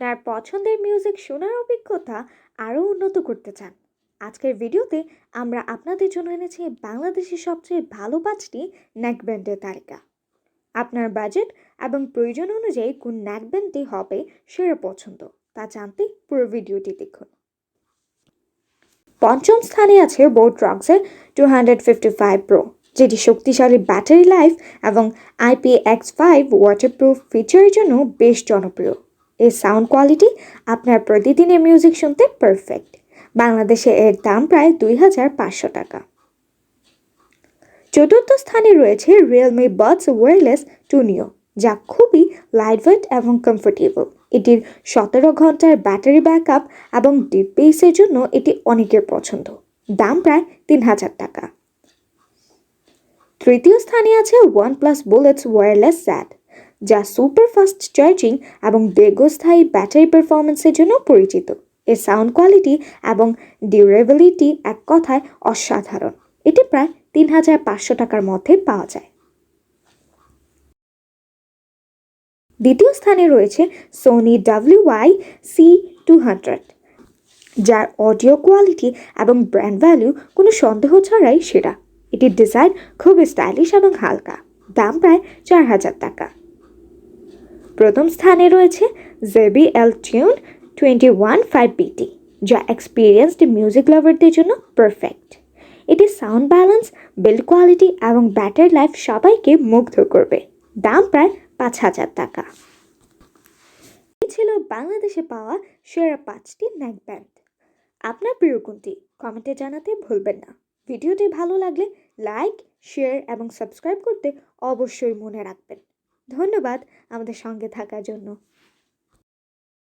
আপনার পছন্দের মিউজিক শোনার অভিজ্ঞতা আরও উন্নত করতে চান। আজকের ভিডিওতে আমরা আপনাদের জন্য এনেছি বাংলাদেশের সবচেয়ে ভালো পাঁচটি নেকব্যান্ডের তালিকা। আপনার বাজেট এবং প্রয়োজন অনুযায়ী কোন নেকব্যান্ডটি হবে সেরা পছন্দ, তা জানতে পুরো ভিডিওটি দেখুন। পঞ্চম স্থানে আছে boat রক্সের two hundred fifty five pro যেটি শক্তিশালী ব্যাটারি লাইফ এবং আইপি এক্স ফাইভ ওয়াটারপ্রুফ ফিচারের জন্য বেশ জনপ্রিয়। এর সাউন্ড কোয়ালিটি আপনার প্রতিদিনের মিউজিক শুনতে পারফেক্ট বাংলাদেশে এর দাম প্রায় দুই হাজার পাঁচশো টাকা। চতুর্থ স্থানে রয়েছে রিয়েলমি বাডস ওয়্যারলেস টুনিও যা খুবই লাইটওয়েট এবং কমফোর্টেবল এটির সতেরো ঘণ্টার ব্যাটারি ব্যাকআপ এবং ডিপ বেসের জন্য এটি অনেকের পছন্দ। দাম প্রায় তিন হাজার টাকা। তৃতীয় স্থানে আছে ওয়ান প্লাস বুলেটস ওয়্যারলেস স্যাট যা সুপার ফাস্ট চার্জিং এবং দীর্ঘস্থায়ী ব্যাটারি পারফরমেন্সের জন্য পরিচিত। এর সাউন্ড কোয়ালিটি এবং ডিউরেবিলিটি এক কথায় অসাধারণ। এটি প্রায় তিন হাজার পাঁচশো টাকার মধ্যে পাওয়া যায়। দ্বিতীয় স্থানে রয়েছে Sony W Y C two hundred যার অডিও কোয়ালিটি এবং ব্র্যান্ড ভ্যালু কোনো সন্দেহ ছাড়াই সেরা। এটির ডিজাইন খুবই স্টাইলিশ এবং হালকা, দাম প্রায় চার হাজার টাকা। প্রথম স্থানে রয়েছে J B L tune twenty one five BT যা এক্সপিরিয়েন্সড মিউজিক লাভারদের জন্য পারফেক্ট এটি সাউন্ড ব্যালেন্স বিল্ড কোয়ালিটি এবং ব্যাটারি লাইফ সবাইকে মুগ্ধ করবে। দাম প্রায় পাঁচ হাজার টাকা। ছিল বাংলাদেশে পাওয়া সেরা পাঁচটি নেক ব্যান্ড আপনার প্রিয় কোনটি? কমেন্টে জানাতে ভুলবেন না। ভিডিওটি ভালো লাগলে লাইক শেয়ার এবং সাবস্ক্রাইব করতে অবশ্যই মনে রাখবেন। ধন্যবাদ আমাদের সঙ্গে থাকার জন্য।